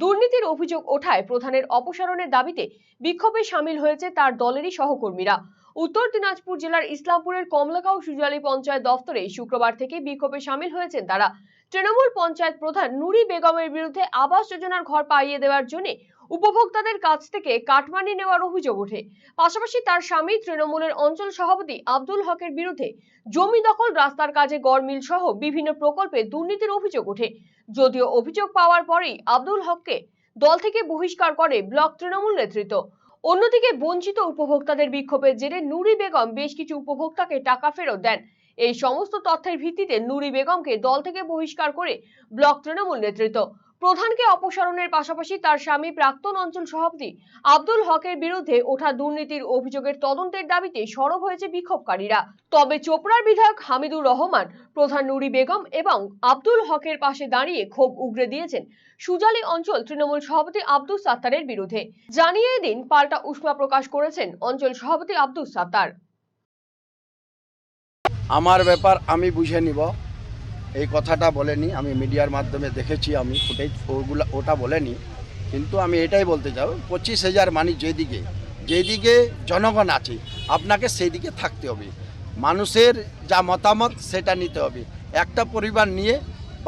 দুর্নীতির অভিযোগ ওঠায় প্রধানের অপসারণের দাবিতে বিক্ষোভে সামিল হয়েছে তার দলেরই সহকর্মীরা। উত্তর দিনাজপুর জেলার ইসলামপুরের কমলাকাউ সুজালি পঞ্চায়েত দফতরে শুক্রবার থেকে বিক্ষোভে সামিল হয়েছেন তারা। তৃণমূল পঞ্চায়েত প্রধান নুরি বেগমের বিরুদ্ধে আবাস যোজনার ঘর পাইয়ে দেওয়ার জন্য উপভোক্তাদের কাছ থেকে কাটমানি নেওয়ার অভিযোগ ওঠে। পাশাপাশি তার স্বামী তৃণমূলের অঞ্চল সভাপতি আব্দুল হকের বিরুদ্ধে জমি দখল, রাস্তার কাজে গড়মিল সহ বিভিন্ন প্রকল্পে দুর্নীতির অভিযোগ ওঠে। যদিও অভিযোগ পাওয়ার পরেই আব্দুল হককে দল থেকে বহিষ্কার করে ব্লক তৃণমূল নেতৃত্ব। অন্যদিকে বঞ্চিত উপভোক্তাদের বিক্ষোভের জেরে নুরি বেগম বেশ কিছু উপভোক্তাকে টাকা ফেরত দেন। এই সমস্ত তথ্যের ভিত্তিতে নুরি বেগমকে দল থেকে বহিষ্কার করে ব্লক তৃণমূল নেতৃত্ব। প্রধানকে অপসারণের পাশাপাশি তার স্বামী প্রাক্তন অঞ্চল সভাপতি আব্দুল হকের বিরুদ্ধে ওঠা দুর্নীতির অভিযোগের তদন্তের দাবিতে সরব হয়েছে বিক্ষোভকারীরা। তবে চোপড়ার বিধায়ক হামিদুর রহমান, প্রধান নুরি বেগম এবং আব্দুল হকের পাশে দাঁড়িয়ে ক্ষোভ উগরে দিয়েছেন সুজালি অঞ্চল তৃণমূল সভাপতি আব্দুল সাত্তারের বিরুদ্ধে। জানিয়ে দিন পাল্টা উষ্মা প্রকাশ করেছেন অঞ্চল সভাপতি আব্দুল সাত্তার। আমার ব্যাপার আমি বুঝে নিব। এই কথাটা বলেনি, আমি মিডিয়ার মাধ্যমে দেখেছি আমি ফুটেজ ওগুলো, ওটা বলেনি। কিন্তু আমি এটাই বলতে চাই, পঁচিশ হাজার মানি যেদিকে যেদিকে জনগণ আছে, আপনাকে সেই দিকে থাকতে হবে। মানুষের যা মতামত, সেটা নিতে হবে। একটা পরিবার নিয়ে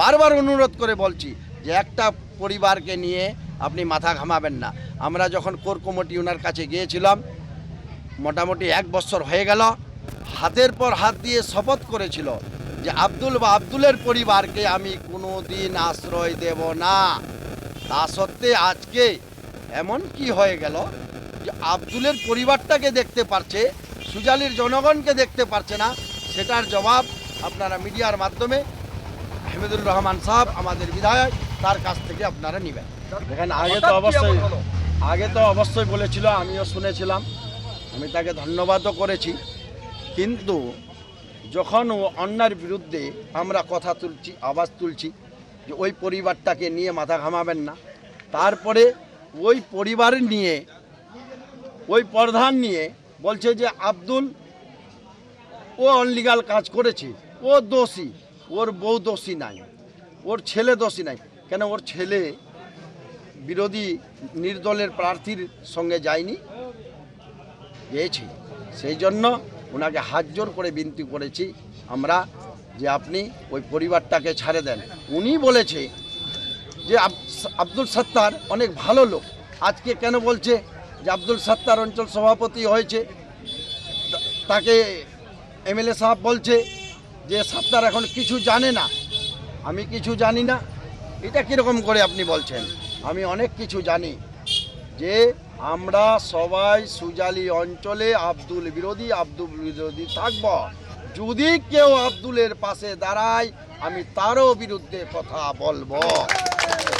বারবার অনুরোধ করে বলছি যে একটা পরিবারকে নিয়ে আপনি মাথা ঘামাবেন না। আমরা যখন কোর কমিটি ওনার কাছে গিয়েছিলাম, মোটামুটি এক বছর হয়ে গেল হাতের পর হাত দিয়ে শপথ করেছিল যে আব্দুল বা আব্দুলের পরিবারকে আমি কোনো দিন আশ্রয় দেব না। তা সত্ত্বে আজকে এমন কি হয়ে গেল যে আব্দুলের পরিবারটাকে দেখতে পারছে সুজালির জনগণকে দেখতে পারছে না সেটার জবাব আপনারা মিডিয়ার মাধ্যমে হামিদুর রহমান সাহেব আমাদের বিধায়ক তার কাছ থেকে আপনারা নেবেন। দেখেন আগে তো অবশ্যই আগে তো অবশ্যই বলেছিল আমিও শুনেছিলাম। আমি তাকে ধন্যবাদও করেছি। কিন্তু যখন ও অন্যার বিরুদ্ধে আমরা কথা তুলছি, আওয়াজ তুলছি যে ওই পরিবারটাকে নিয়ে মাথা ঘামাবেন না, তারপরে ওই পরিবার নিয়ে, ওই প্রধান নিয়ে বলছে যে, আব্দুল, ও অনলিগাল কাজ করেছে, ও দোষী, ওর বউ দোষী নাই, ওর ছেলে দোষী নাই। কেন ওর ছেলে বিরোধী নির্দলের প্রার্থীর সঙ্গে যায়নি, গিয়েছি। সেই জন্য ওনাকে হাত জোর করে বিনতি করেছি আমরা যে আপনি ওই পরিবারটাকে ছাড়ে দেন। উনি বলেছে যে আব্দুল সত্তার অনেক ভালো লোক। আজকে কেন বলছে যে আব্দুল সত্তার অঞ্চল সভাপতি হয়েছে? তাকে এমএলএ সাহেব বলছে যে সত্তার এখন কিছু জানে না। আমি কিছু জানি না। এটা কীরকম করে আপনি বলছেন? আমি অনেক কিছু জানি। যে আমরা সবাই সুজালি অঞ্চলে আব্দুল বিরোধী আব্দুল বিরোধী থাকব। যদি কেউ আব্দুলের পাশে দাঁড়ায়, আমি তারও বিরুদ্ধে কথা বলব।